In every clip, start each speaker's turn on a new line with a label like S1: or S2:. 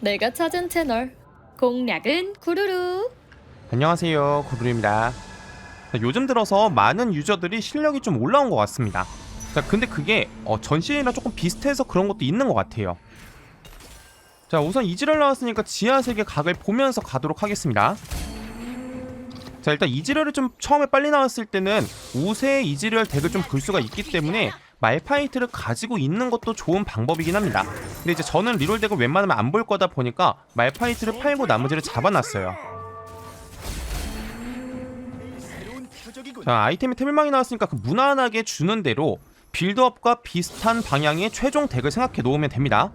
S1: 내가 찾은 채널. 공략은 구루루.
S2: 안녕하세요 구루입니다. 요즘 들어서 많은 유저들이 실력이 좀 올라온 것 같습니다. 자 근데 그게 어, 전 시즌이랑 조금 비슷해서 그런 것도 있는 것 같아요. 자 우선 이지를 나왔으니까 지하세계 각을 보면서 가도록 하겠습니다. 자 일단 이지럴을 좀 처음에 빨리 나왔을 때는 우세의 이지럴 덱을 좀 볼 수가 있기 때문에 말파이트를 가지고 있는 것도 좋은 방법이긴 합니다. 근데 이제 저는 리롤 덱을 웬만하면 안 볼 거다 보니까 말파이트를 팔고 나머지를 잡아놨어요. 자 아이템이 태블망이 나왔으니까 그 무난하게 주는 대로 빌드업과 비슷한 방향의 최종 덱을 생각해 놓으면 됩니다.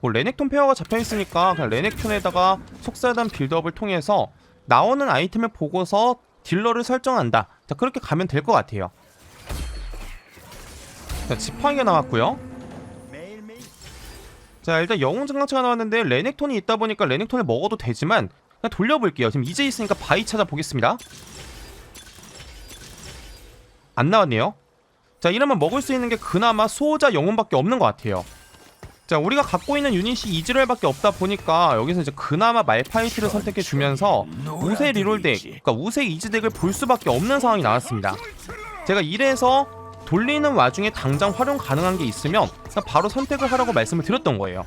S2: 뭐 레넥톤 페어가 잡혀있으니까 그냥 레넥톤에다가 속사단 빌드업을 통해서 나오는 아이템을 보고서 딜러를 설정한다. 자 그렇게 가면 될 것 같아요 자 지팡이가 나왔고요 자 일단 영웅 증강체가 나왔는데 레넥톤이 있다 보니까 레넥톤을 먹어도 되지만 그냥 돌려볼게요 지금 이제 있으니까 바이 찾아보겠습니다 안 나왔네요. 자 이러면 먹을 수 있는 게 그나마 수호자 영혼밖에 없는 것 같아요. 자 우리가 갖고 있는 유닛이 이즈렐밖에 없다 보니까 여기서 이제 그나마 말파이트를 선택해 주면서 우세 리롤 덱, 그러니까 우세 이즈 덱을 볼 수밖에 없는 상황이 나왔습니다. 제가 이래서 돌리는 와중에 당장 활용 가능한 게 있으면 바로 선택을 하라고 말씀을 드렸던 거예요.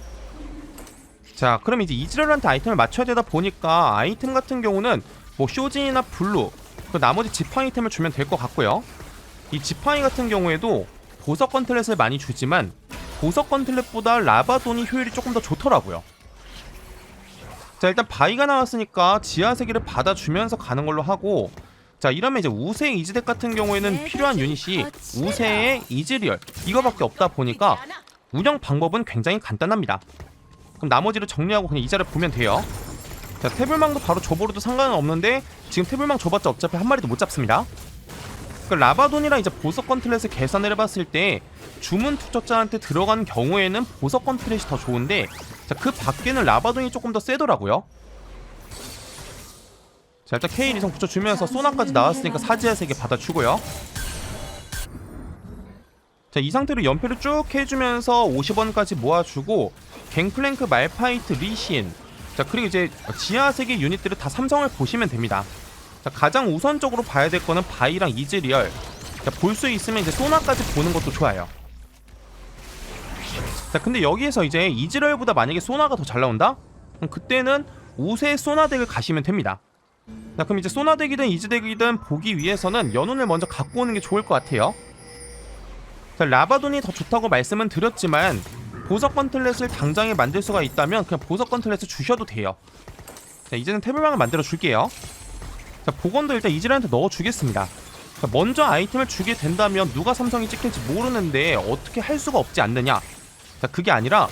S2: 자 그럼 이제 이즈렐한테 아이템을 맞춰야 되다 보니까 아이템 같은 경우는 뭐 쇼진이나 블루 그 나머지 집 아이템을 주면 될 것 같고요. 이 지팡이 같은 경우에도 보석 건틀렛을 많이 주지만 보석 건틀렛보다 라바돈이 효율이 조금 더 좋더라고요. 자 일단 바위가 나왔으니까 지하 세계를 받아주면서 가는 걸로 하고 자 이러면 이제 우세 이즈덱 같은 경우에는 필요한 유닛이 우세의 이즈리얼 이거밖에 없다 보니까 운영 방법은 굉장히 간단합니다. 그럼 나머지를 정리하고 그냥 이자를 보면 돼요. 자 태블망도 바로 줘버려도 상관은 없는데 지금 태블망 줘봤자 어차피 한 마리도 못 잡습니다. 그 라바돈이랑 이제 보석 건틀렛을 계산을 해봤을 때 주문 투척자한테 들어간 경우에는 보석 건틀렛이 더 좋은데 자, 그 밖에는 라바돈이 조금 더 세더라고요. 자 일단 K 이성 붙여주면서 소나까지 나왔으니까 사지의 세계 받아주고요. 자 이 상태로 연패를 쭉 해주면서 50원까지 모아주고 갱플랭크 말파이트 리신 자 그리고 이제 지하 세계 유닛들을 다 삼성을 보시면 됩니다. 자, 가장 우선적으로 봐야 될 거는 바이랑 이즈리얼. 볼 수 있으면 이제 소나까지 보는 것도 좋아요. 자, 근데 여기에서 이제 이즈리얼보다 만약에 소나가 더 잘 나온다? 그럼 그때는 우세 소나 덱을 가시면 됩니다. 자, 그럼 이제 소나 덱이든 이즈 덱이든 보기 위해서는 연운을 먼저 갖고 오는 게 좋을 것 같아요. 자, 라바돈이 더 좋다고 말씀은 드렸지만 보석 건틀렛을 당장에 만들 수가 있다면 그냥 보석 건틀렛을 주셔도 돼요. 자, 이제는 태블망을 만들어 줄게요. 자, 복원도 일단 이즈한테 넣어 주겠습니다. 자, 먼저 아이템을 주게 된다면 누가 삼성이 찍힐지 모르는데 어떻게 할 수가 없지 않느냐. 자, 그게 아니라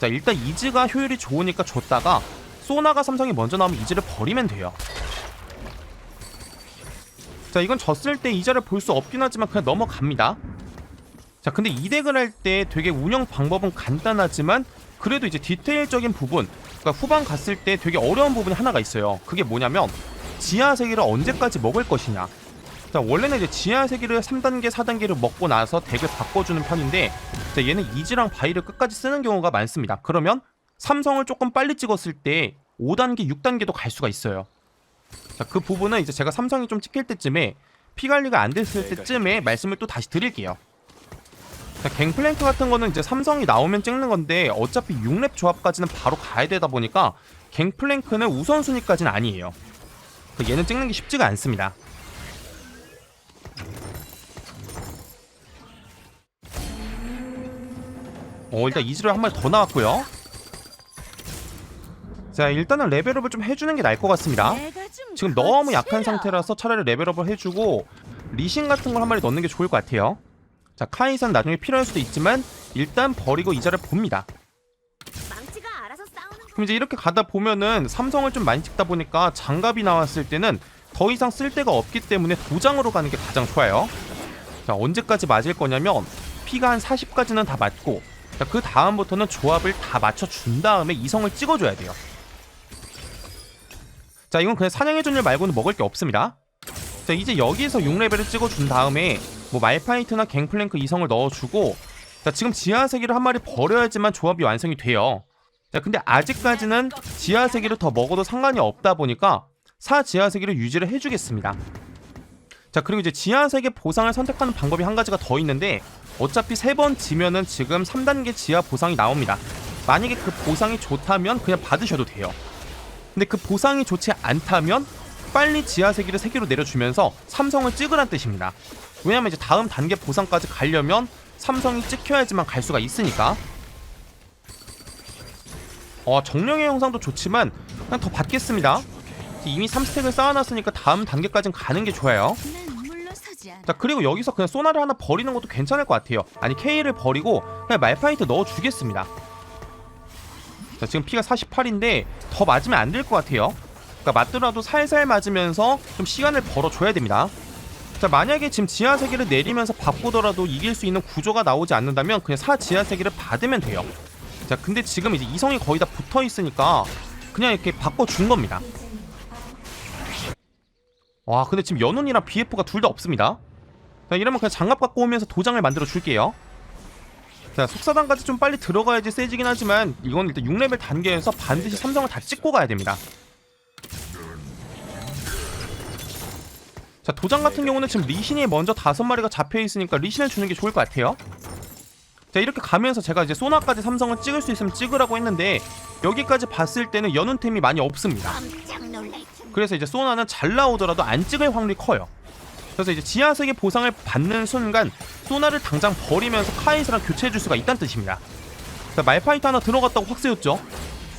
S2: 자, 일단 이즈가 효율이 좋으니까 줬다가 소나가 삼성이 먼저 나오면 이즈를 버리면 돼요. 자, 이건 졌을 때 이자를 볼 수 없긴 하지만 그냥 넘어갑니다. 자, 근데 이 덱을 할 때 되게 운영 방법은 간단하지만 그래도 이제 디테일적인 부분, 그러니까 후반 갔을 때 되게 어려운 부분이 하나가 있어요. 그게 뭐냐면 지하 세계를 언제까지 먹을 것이냐. 자, 원래는 이제 지하 세계를 3단계, 4단계를 먹고 나서 덱을 바꿔주는 편인데, 자, 얘는 이지랑 바이를 끝까지 쓰는 경우가 많습니다. 그러면 삼성을 조금 빨리 찍었을 때 5단계, 6단계도 갈 수가 있어요. 자, 그 부분은 이제 제가 삼성이 좀 찍힐 때쯤에 피 관리가 안 됐을 때쯤에 말씀을 또 다시 드릴게요. 자, 갱플랭크 같은 거는 이제 삼성이 나오면 찍는 건데 어차피 6렙 조합까지는 바로 가야 되다 보니까 갱플랭크는 우선순위까지는 아니에요. 그 얘는 찍는 게 쉽지가 않습니다. 어 일단 이즈를 한 마리 더 나왔고요. 자 일단은 레벨업을 좀 해주는 게 나을 것 같습니다. 지금 너무 약한 상태라서 차라리 레벨업을 해주고 리신 같은 걸 한 마리 넣는 게 좋을 것 같아요. 자 카이선 나중에 필요할 수도 있지만 일단 버리고 이자를 봅니다. 그럼 이제 이렇게 가다 보면은 삼성을 좀 많이 찍다 보니까 장갑이 나왔을 때는 더 이상 쓸 데가 없기 때문에 도장으로 가는 게 가장 좋아요. 자, 언제까지 맞을 거냐면 피가 한 40까지는 다 맞고 자, 그 다음부터는 조합을 다 맞춰준 다음에 이성을 찍어줘야 돼요. 자, 이건 그냥 사냥의 전율 말고는 먹을 게 없습니다. 자, 이제 여기에서 6레벨을 찍어준 다음에 뭐 말파이트나 갱플랭크 이성을 넣어주고 자, 지금 지하 세계를 한 마리 버려야지만 조합이 완성이 돼요. 자 근데 아직까지는 지하 세기를 더 먹어도 상관이 없다 보니까 사 지하 세기를 유지를 해주겠습니다. 자 그리고 이제 지하 세계 보상을 선택하는 방법이 한 가지가 더 있는데 어차피 세 번 지면은 지금 3단계 지하 보상이 나옵니다. 만약에 그 보상이 좋다면 그냥 받으셔도 돼요. 근데 그 보상이 좋지 않다면 빨리 지하 세기를 세 개로 내려주면서 삼성을 찍으란 뜻입니다. 왜냐면 이제 다음 단계 보상까지 가려면 삼성이 찍혀야지만 갈 수가 있으니까. 어 정령의 영상도 좋지만 그냥 더 받겠습니다. 이미 3스택을 쌓아놨으니까 다음 단계까지는 가는 게 좋아요. 자 그리고 여기서 그냥 소나를 하나 버리는 것도 괜찮을 것 같아요 아니 K를 버리고 그냥 말파이트 넣어주겠습니다 자 지금 피가 48인데 더 맞으면 안 될 것 같아요. 그러니까 맞더라도 살살 맞으면서 좀 시간을 벌어줘야 됩니다. 자 만약에 지금 지하 세계를 내리면서 바꾸더라도 이길 수 있는 구조가 나오지 않는다면 그냥 사 지하 세계를 받으면 돼요. 자 근데 지금 이제 이성이 거의 다 붙어 있으니까 그냥 이렇게 바꿔준 겁니다. 와 근데 지금 연운이랑 BF가 둘 다 없습니다. 자 이러면 그냥 장갑 갖고 오면서 도장을 만들어 줄게요 자 속사단까지 좀 빨리 들어가야지 세지긴 하지만 이건 일단 6레벨 단계에서 반드시 삼성을 다 찍고 가야 됩니다 자 도장 같은 경우는 지금 리신이 먼저 다섯 마리가 잡혀 있으니까 리신을 주는 게 좋을 것 같아요 자 이렇게 가면서 제가 이제 소나까지 삼성을 찍을 수 있으면 찍으라고 했는데 여기까지 봤을 때는 연운템이 많이 없습니다. 그래서 이제 소나는 잘 나오더라도 안 찍을 확률이 커요. 그래서 이제 지하세계 보상을 받는 순간 소나를 당장 버리면서 카이스랑 교체해줄 수가 있다는 뜻입니다. 자, 말파이트 하나 들어갔다고 확 세웠죠.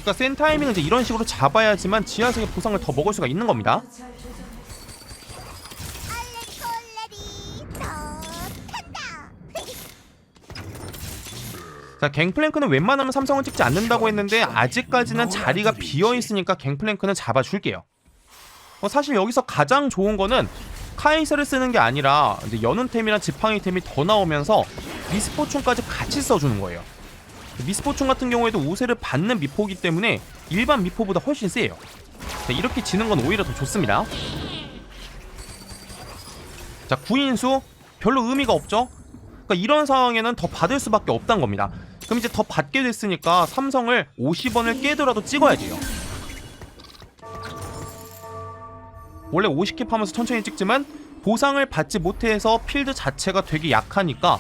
S2: 그러니까 센 타이밍은 이제 이런 식으로 잡아야지만 지하세계 보상을 더 먹을 수가 있는 겁니다. 자, 갱플랭크는 웬만하면 삼성을 찍지 않는다고 했는데 아직까지는 자리가 비어 있으니까 갱플랭크는 잡아줄게요. 어, 사실 여기서 가장 좋은 거는 카이스를 쓰는 게 아니라 이제 연운템이랑 지팡이템이 더 나오면서 미스포춘까지 같이 써주는 거예요. 미스포춘 같은 경우에도 우세를 받는 미포기 때문에 일반 미포보다 훨씬 세요. 자, 이렇게 지는 건 오히려 더 좋습니다. 자, 구인수 별로 의미가 없죠? 그러니까 이런 상황에는 더 받을 수밖에 없다는 겁니다. 그럼 이제 더 받게 됐으니까 삼성을 50원을 깨더라도 찍어야 돼요. 원래 50캡 하면서 천천히 찍지만 보상을 받지 못해서 필드 자체가 되게 약하니까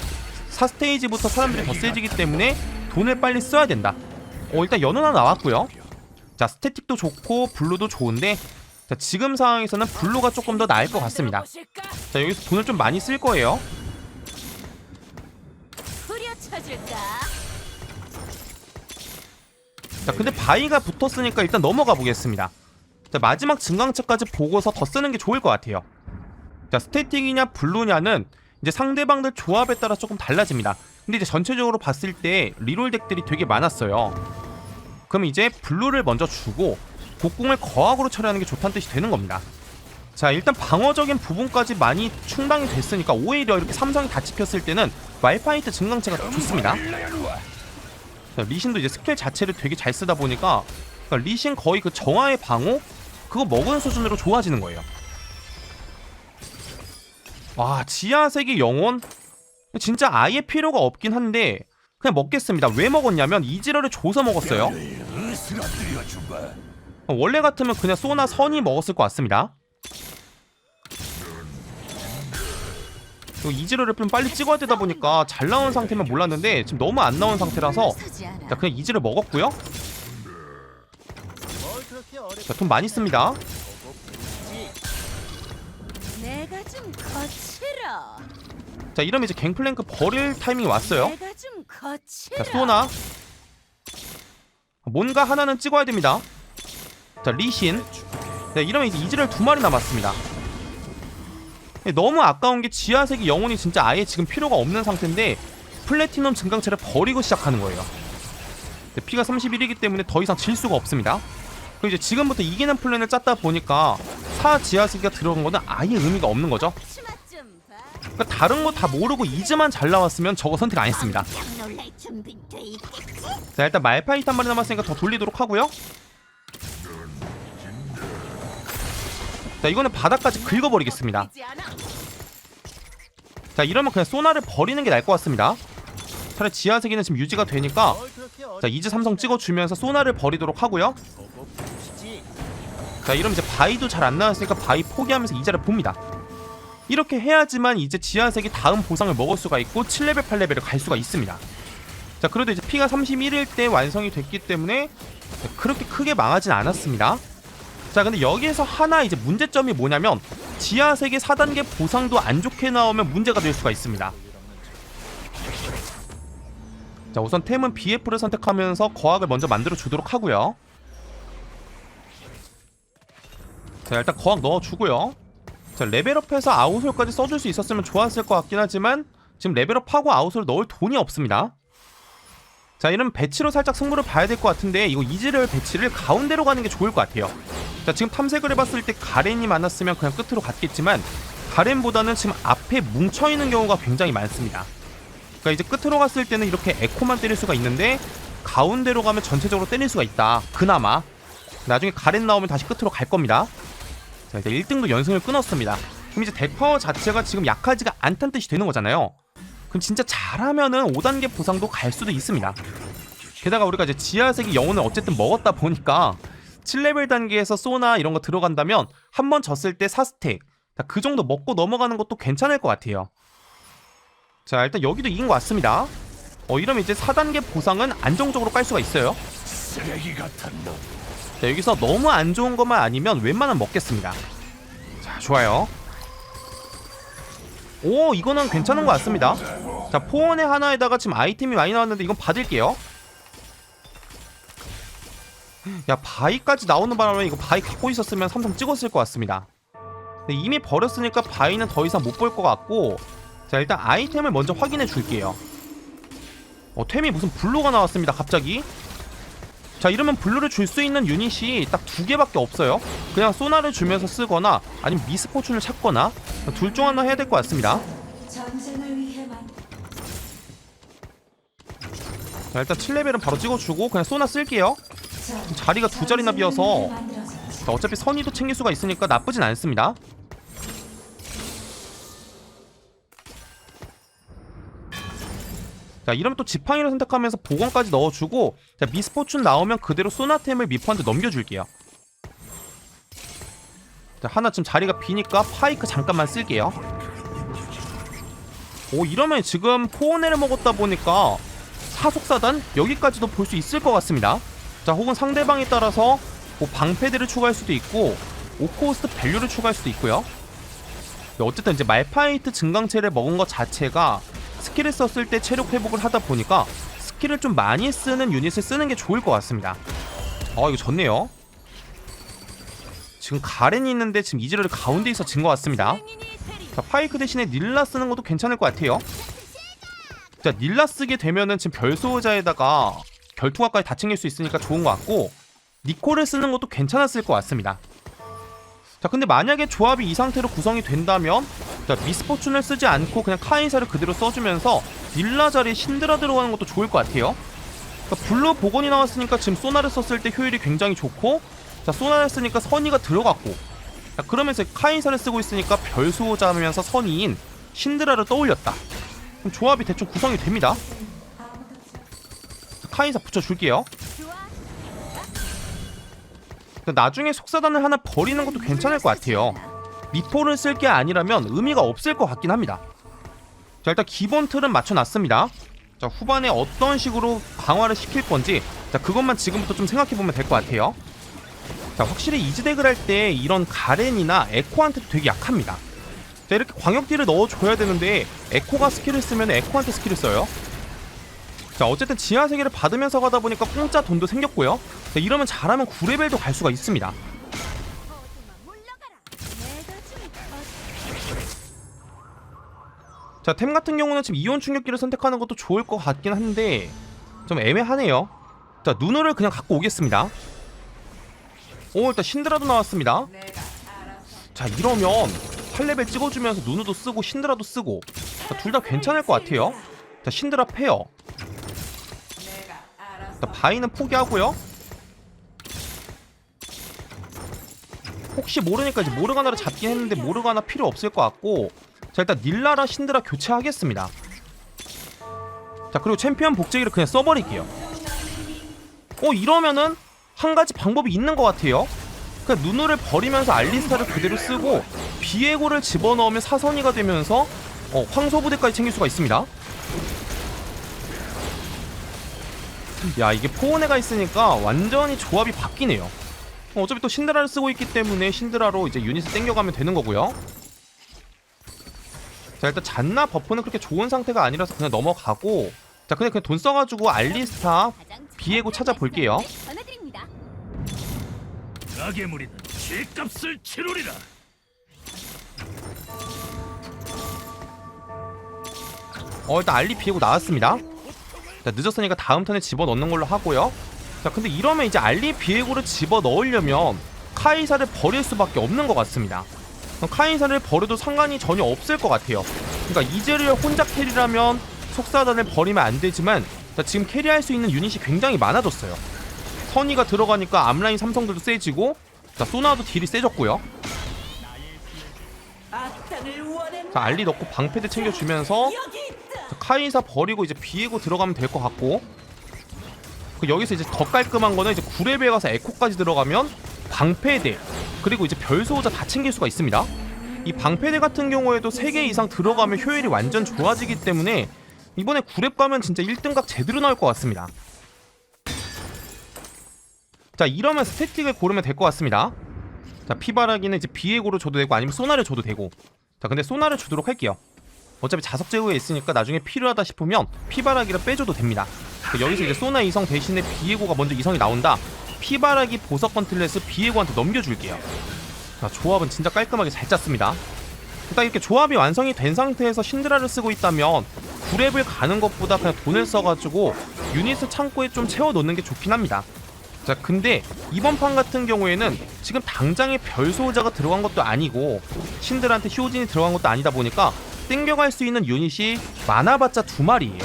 S2: 4스테이지부터 사람들이 더 세지기 때문에 돈을 빨리 써야 된다. 어, 일단 연은 하나 나왔고요. 자, 스태틱도 좋고 블루도 좋은데 자, 지금 상황에서는 블루가 조금 더 나을 것 같습니다. 자, 여기서 돈을 좀 많이 쓸 거예요. 자 근데 바위가 붙었으니까 일단 넘어가 보겠습니다 자 마지막 증강체까지 보고서 더 쓰는 게 좋을 것 같아요. 자 스태틱이냐 블루냐는 이제 상대방들 조합에 따라 조금 달라집니다. 근데 이제 전체적으로 봤을 때 리롤 덱들이 되게 많았어요. 그럼 이제 블루를 먼저 주고 곡궁을 거학으로 처리하는 게 좋다는 뜻이 되는 겁니다. 자 일단 방어적인 부분까지 많이 충당이 됐으니까 오히려 이렇게 삼성이 다 찍혔을 때는 말파이트 증강체가 더 좋습니다. 자, 리신도 이제 스킬 자체를 되게 잘 쓰다 보니까 그러니까 리신 거의 그 정화의 방어 그거 먹은 수준으로 좋아지는 거예요. 와 지하 세계 영혼 진짜 아예 필요가 없긴 한데 그냥 먹겠습니다. 왜 먹었냐면 이지러를 줘서 먹었어요. 원래 같으면 그냥 소나 선이 먹었을 것 같습니다. 또 이지러를 좀 빨리 찍어야 되다 보니까 잘 나온 상태면 몰랐는데 지금 너무 안 나온 상태라서 그냥 이지를 먹었고요. 자돈 많이 씁니다.
S3: 내가 좀 거칠어.
S2: 자 이러면 이제 갱플랭크 버릴 타이밍이 왔어요.
S3: 내가 좀 거칠어.
S2: 자 소나 뭔가 하나는 찍어야 됩니다. 자 리신. 네 이러면 이제 이지를 두 마리 남았습니다. 네, 너무 아까운 게 지하세기 영혼이 진짜 아예 지금 필요가 없는 상태인데 플래티넘 증강체를 버리고 시작하는 거예요. 네, 피가 31이기 때문에 더 이상 질 수가 없습니다. 그리고 이제 지금부터 이기는 플랜을 짰다 보니까 사 지하세기가 들어간 거는 아예 의미가 없는 거죠. 그러니까 다른 거 다 모르고 이즈만 잘 나왔으면 저거 선택 안 했습니다. 자 일단 말파이트 한 마리 남았으니까 더 돌리도록 하고요. 자 이거는 바닥까지 긁어버리겠습니다. 자 이러면 그냥 소나를 버리는 게 나을 것 같습니다. 차라리 지하 세계는 지금 유지가 되니까 자 이즈 삼성 찍어주면서 소나를 버리도록 하고요 자 이러면 이제 바이도 잘 안 나왔으니까 바이 포기하면서 이자를 봅니다. 이렇게 해야지만 이제 지하색이 다음 보상을 먹을 수가 있고 7레벨 8레벨을 갈 수가 있습니다. 자 그래도 이제 피가 31일 때 완성이 됐기 때문에 그렇게 크게 망하진 않았습니다. 자 근데 여기에서 하나 이제 문제점이 뭐냐면 지하색의 4단계 보상도 안 좋게 나오면 문제가 될 수가 있습니다. 자 우선 템은 BF를 선택하면서 거학을 먼저 만들어 주도록 하고요 자 일단 거학 넣어주고요. 자 레벨업해서 아웃솔까지 써줄 수 있었으면 좋았을 것 같긴 하지만 지금 레벨업하고 아웃솔 넣을 돈이 없습니다. 자 이러면 배치로 살짝 승부를 봐야 될 것 같은데 이거 이즈레얼 배치를 가운데로 가는 게 좋을 것 같아요. 자 지금 탐색을 해봤을 때 가렌이 많았으면 그냥 끝으로 갔겠지만 가렌보다는 지금 앞에 뭉쳐있는 경우가 굉장히 많습니다. 그러니까 이제 끝으로 갔을 때는 이렇게 에코만 때릴 수가 있는데 가운데로 가면 전체적으로 때릴 수가 있다. 그나마 나중에 가렌 나오면 다시 끝으로 갈 겁니다 자 이제 1등도 연승을 끊었습니다. 그럼 이제 덱파워 자체가 지금 약하지가 않다는 뜻이 되는 거잖아요. 그럼 진짜 잘하면은 5단계 보상도 갈 수도 있습니다. 게다가 우리가 이제 지하색이 영혼을 어쨌든 먹었다 보니까 7레벨 단계에서 소나 이런 거 들어간다면 한 번 졌을 때 4스택 그 정도 먹고 넘어가는 것도 괜찮을 것 같아요. 자 일단 여기도 이긴 것 같습니다. 어 이러면 이제 4단계 보상은 안정적으로 깔 수가 있어요 자 여기서 너무 안 좋은 것만 아니면 웬만하면 먹겠습니다. 자 좋아요. 오 이거는 괜찮은 것 같습니다. 자 포원의 하나에다가 지금 아이템이 많이 나왔는데 이건 받을게요. 야 바위까지 나오는 바람에 이거 바위 갖고 있었으면 삼성 찍었을 것 같습니다. 이미 버렸으니까 바위는 더 이상 못 볼 것 같고 자 일단 아이템을 먼저 확인해 줄게요. 어 템이 무슨 블루가 나왔습니다 갑자기 자 이러면 블루를 줄 수 있는 유닛이 딱 두 개밖에 없어요. 그냥 소나를 주면서 쓰거나 아니면 미스포춘을 찾거나 둘 중 하나 해야 될 것 같습니다. 자 일단 7레벨은 바로 찍어주고 그냥 소나 쓸게요. 자리가 두 자리나 비어서 자, 어차피 선의도 챙길 수가 있으니까 나쁘진 않습니다 자 이러면 또 지팡이를 선택하면서 보건까지 넣어주고 자 미스포춘 나오면 그대로 소나템을 미포한테 넘겨줄게요. 자 하나 지금 자리가 비니까 파이크 잠깐만 쓸게요. 오 이러면 지금 포온을 먹었다 보니까 사속사단? 여기까지도 볼 수 있을 것 같습니다. 자 혹은 상대방에 따라서 뭐 방패들을 추가할 수도 있고 오코스트 밸류를 추가할 수도 있고요. 어쨌든 이제 말파이트 증강체를 먹은 것 자체가 스킬을 썼을 때 체력 회복을 하다 보니까 스킬을 좀 많이 쓰는 유닛을 쓰는 게 좋을 것 같습니다. 아 이거 좋네요. 지금 가렌이 있는데 지금 이즈를 가운데 있어 진 것 같습니다. 자 파이크 대신에 닐라 쓰는 것도 괜찮을 것 같아요. 자 닐라 쓰게 되면은 지금 별소자에다가 결투가까지 다 챙길 수 있으니까 좋은 것 같고 니코를 쓰는 것도 괜찮았을 것 같습니다. 자 근데 만약에 조합이 이 상태로 구성이 된다면 자 미스포춘을 쓰지 않고 그냥 카이사를 그대로 써주면서 닐라 자리에 신드라 들어가는 것도 좋을 것 같아요. 그러니까 블루 복원이 나왔으니까 지금 소나를 썼을 때 효율이 굉장히 좋고 자 소나를 쓰니까 선의가 들어갔고 자 그러면서 카이사를 쓰고 있으니까 별수호자면서 선의인 신드라를 떠올렸다. 그럼 조합이 대충 구성이 됩니다. 자, 카이사 붙여줄게요. 나중에 속사단을 하나 버리는 것도 괜찮을 것 같아요 미포를 쓸 게 아니라면 의미가 없을 것 같긴 합니다. 자 일단 기본 틀은 맞춰놨습니다. 자 후반에 어떤 식으로 강화를 시킬 건지 자 그것만 지금부터 좀 생각해보면 될 것 같아요. 자 확실히 이즈덱을 할 때 이런 가렌이나 에코한테도 되게 약합니다. 자 이렇게 광역딜을 넣어줘야 되는데 에코가 스킬을 쓰면 에코한테 스킬을 써요. 자 어쨌든 지하 세계를 받으면서 가다 보니까 공짜 돈도 생겼고요. 자 이러면 잘하면 9레벨도 갈 수가 있습니다 자 템 같은 경우는 지금 이온 충격기를 선택하는 것도 좋을 것 같긴 한데 좀 애매하네요. 자 누누를 그냥 갖고 오겠습니다. 오 일단 신드라도 나왔습니다. 자 이러면 8레벨 찍어주면서 누누도 쓰고 신드라도 쓰고. 둘 다 괜찮을 것 같아요. 자 신드라 페어. 자 바이는 포기하고요. 혹시 모르니까 이제 모르가나를 잡긴 했는데 모르가나 필요 없을 것 같고 자 일단 닐라라 신드라 교체하겠습니다 자 그리고 챔피언 복제기를 그냥 써버릴게요 어 이러면은 한 가지 방법이 있는 것 같아요. 그냥 누누를 버리면서 알리스타를 그대로 쓰고 비에고를 집어넣으면 사선이가 되면서 어, 황소부대까지 챙길 수가 있습니다. 야 이게 포온에가 있으니까 완전히 조합이 바뀌네요. 어, 어차피 또 신드라를 쓰고 있기 때문에 신드라로 이제 유닛을 땡겨가면 되는 거고요. 자 일단 잔나 버프는 그렇게 좋은 상태가 아니라서 그냥 넘어가고 자 그냥 그냥 돈 써가지고 알리스타 비에고 찾아볼게요.
S3: 전해드립니다.
S4: 악의 무리는 죗값을 치르리라.
S2: 어 일단 알리 비에고 나왔습니다. 자 늦었으니까 다음 턴에 집어 넣는 걸로 하고요. 자 근데 이러면 이제 알리 비에고를 집어 넣으려면 카이사를 버릴 수밖에 없는 것 같습니다. 그럼 카이사를 버려도 상관이 전혀 없을 것 같아요. 그러니까 이즈리얼 혼자 캐리라면 속사단을 버리면 안 되지만 자, 지금 캐리할 수 있는 유닛이 굉장히 많아졌어요. 선이가 들어가니까 앞라인 삼성들도 세지고 자 소나도 딜이 세졌고요. 자 알리 넣고 방패드 챙겨주면서 자, 카이사 버리고 이제 비에고 들어가면 될 것 같고 그 여기서 이제 더 깔끔한 거는 이제 9레벨 가서 에코까지 들어가면 방패대 그리고 이제 별소호자 다 챙길 수가 있습니다. 이 방패대 같은 경우에도 3개 이상 들어가면 효율이 완전 좋아지기 때문에 이번에 9렙 가면 진짜 1등각 제대로 나올 것 같습니다. 자 이러면 스태틱을 고르면 될 것 같습니다. 자 피바라기는 이제 비에고로 줘도 되고 아니면 소나를 줘도 되고. 자 근데 소나를 주도록 할게요. 어차피 자석 제거에 있으니까 나중에 필요하다 싶으면 피바라기를 빼줘도 됩니다. 그 여기서 이제 소나 이성 대신에 비에고가 먼저 이성이 나온다. 피바라기 보석 건틀렛을 비에고한테 넘겨줄게요. 자, 조합은 진짜 깔끔하게 잘 짰습니다. 딱 이렇게 조합이 완성이 된 상태에서 신드라를 쓰고 있다면 9렙을 가는 것보다 그냥 돈을 써가지고 유닛을 창고에 좀 채워 놓는 게 좋긴 합니다. 자 근데 이번 판 같은 경우에는 지금 당장에 별소호자가 들어간 것도 아니고 신들한테 효진이 들어간 것도 아니다 보니까 땡겨갈 수 있는 유닛이 많아봤자 두 마리예요.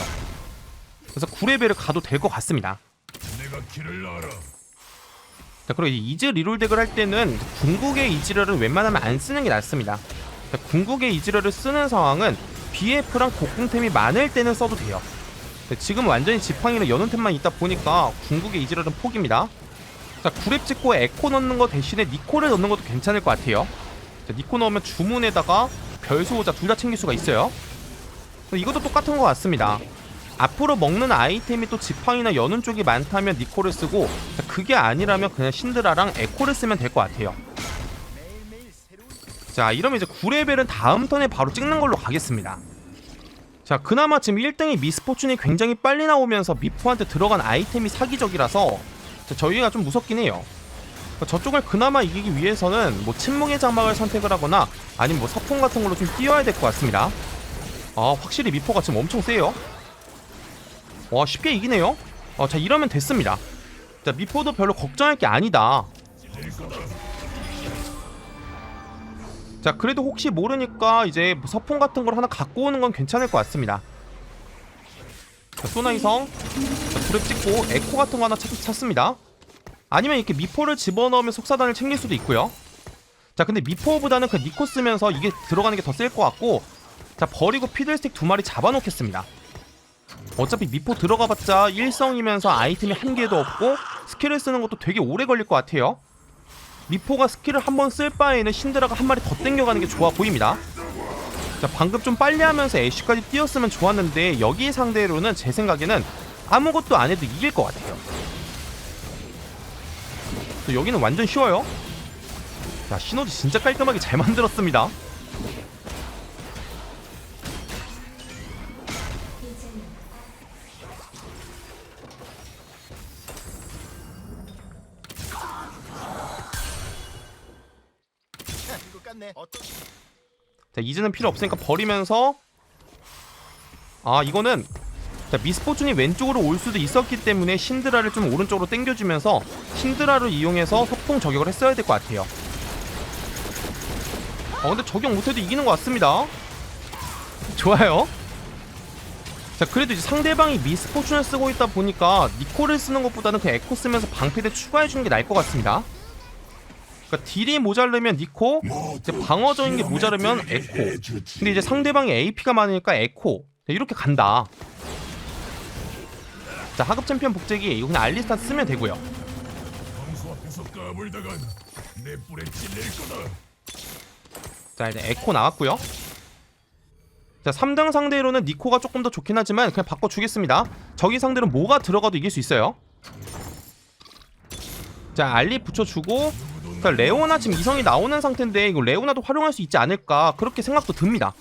S2: 그래서 9레벨을 가도 될 것 같습니다.
S4: 내가 길을 알아.
S2: 자, 그리고 이 이즈 리롤 덱을 할 때는 궁극의 이즈러를 웬만하면 안 쓰는 게 낫습니다. 자, 궁극의 이즈러를 쓰는 상황은 BF랑 곡궁템이 많을 때는 써도 돼요. 자, 지금 완전히 지팡이랑 연운템만 있다 보니까 궁극의 이즈러는 포기입니다. 자, 9렙 찍고 에코 넣는 거 대신에 니코를 넣는 것도 괜찮을 것 같아요. 자, 니코 넣으면 주문에다가 별소호자 둘 다 챙길 수가 있어요. 이것도 똑같은 것 같습니다. 앞으로 먹는 아이템이 또 지팡이나 연운 쪽이 많다면 니코를 쓰고 자, 그게 아니라면 그냥 신드라랑 에코를 쓰면 될 것 같아요. 자 이러면 이제 9레벨은 다음 턴에 바로 찍는 걸로 가겠습니다. 자 그나마 지금 1등이 미스포춘이 굉장히 빨리 나오면서 미포한테 들어간 아이템이 사기적이라서 자, 저희가 좀 무섭긴 해요. 저쪽을 그나마 이기기 위해서는 뭐 침묵의 장막을 선택을 하거나 아니면 뭐 서풍 같은 걸로 좀 뛰어야 될 것 같습니다. 아 확실히 미포가 지금 엄청 세요. 와 쉽게 이기네요. 어, 자 이러면 됐습니다. 자 미포도 별로 걱정할 게 아니다. 자 그래도 혹시 모르니까 이제 뭐 서풍 같은 걸 하나 갖고 오는 건 괜찮을 것 같습니다. 자 소나이성 자 불을 찍고 에코 같은 거 하나 찾, 찾습니다. 아니면 이렇게 미포를 집어넣으면 속사단을 챙길 수도 있고요. 자 근데 미포보다는 그 니코 쓰면서 이게 들어가는 게 더 셀 것 같고 자 버리고 피들스틱 두 마리 잡아놓겠습니다. 어차피 미포 들어가봤자 1성이면서 아이템이 한 개도 없고 스킬을 쓰는 것도 되게 오래 걸릴 것 같아요. 미포가 스킬을 한 번 쓸 바에는 신드라가 한 마리 더 땡겨가는 게 좋아 보입니다. 자 방금 좀 빨리 하면서 애쉬까지 뛰었으면 좋았는데 여기 상대로는 제 생각에는 아무것도 안 해도 이길 것 같아요. 자, 여기는 완전 쉬워요. 자 시너지 진짜 깔끔하게 잘 만들었습니다. 자 이제는 필요 없으니까 버리면서. 아 이거는 자 미스포춘이 왼쪽으로 올 수도 있었기 때문에 신드라를 좀 오른쪽으로 당겨주면서 신드라를 이용해서 소풍 저격을 했어야 될 것 같아요. 어 근데 저격 못해도 이기는 것 같습니다. 좋아요. 자 그래도 이제 상대방이 미스포춘을 쓰고 있다 보니까 니코를 쓰는 것보다는 그 에코 쓰면서 방패대 추가해주는 게 나을 것 같습니다 그러니까 딜이 모자르면 니코, 이제 방어적인 게 모자르면 에코. 근데 이제 상대방이 AP가 많으니까 에코. 자, 이렇게 간다. 자 하급 챔피언 복제기 이거 그냥 알리스타 쓰면 되고요. 자 이제 에코 나왔고요 자 3등 상대로는 니코가 조금 더 좋긴 하지만 그냥 바꿔주겠습니다 저기 상대로 뭐가 들어가도 이길 수 있어요 자 알리 붙여주고 자 레오나 지금 이성이 나오는 상태인데 이거 레오나도 활용할 수 있지 않을까 그렇게 생각도 듭니다.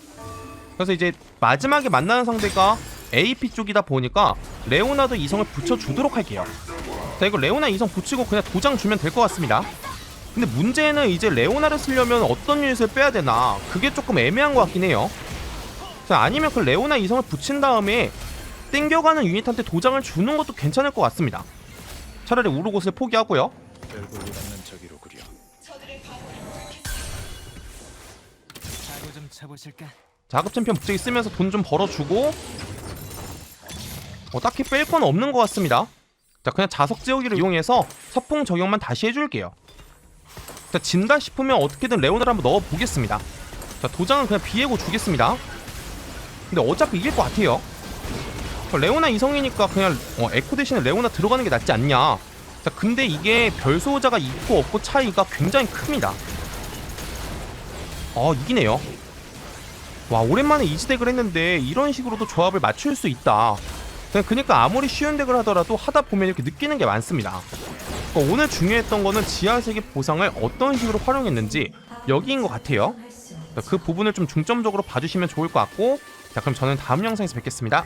S2: 그래서 이제 마지막에 만나는 상대가 AP 쪽이다 보니까 레오나도 이성을 붙여주도록 할게요. 자 이거 레오나 이성 붙이고 그냥 도장 주면 될 것 같습니다. 근데 문제는 이제 레오나를 쓰려면 어떤 유닛을 빼야 되나 그게 조금 애매한 것 같긴 해요. 자 아니면 그 레오나 이성을 붙인 다음에 땡겨가는 유닛한테 도장을 주는 것도 괜찮을 것 같습니다. 차라리 우르곳을 포기하고요 자급 챔피언 복제기 쓰면서 돈 좀 벌어주고. 어, 딱히 뺄 건 없는 것 같습니다. 자 그냥 자석 지우기를 이용해서 서풍 적용만 다시 해줄게요. 자 진다 싶으면 어떻게든 레오나를 한번 넣어보겠습니다. 자 도장은 그냥 비에고 주겠습니다. 근데 어차피 이길 것 같아요. 어, 레오나 이성이니까 그냥 어, 에코 대신에 레오나 들어가는 게 낫지 않냐. 자 근데 이게 별소자가 있고 없고 차이가 굉장히 큽니다. 어 이기네요 와 오랜만에 이지 덱을 했는데 이런 식으로도 조합을 맞출 수 있다. 그냥 그러니까 아무리 쉬운 덱을 하더라도 하다 보면 이렇게 느끼는 게 많습니다. 그러니까 오늘 중요했던 거는 지하세계 보상을 어떤 식으로 활용했는지 여기인 것 같아요. 그 부분을 좀 중점적으로 봐주시면 좋을 것 같고 자 그럼 저는 다음 영상에서 뵙겠습니다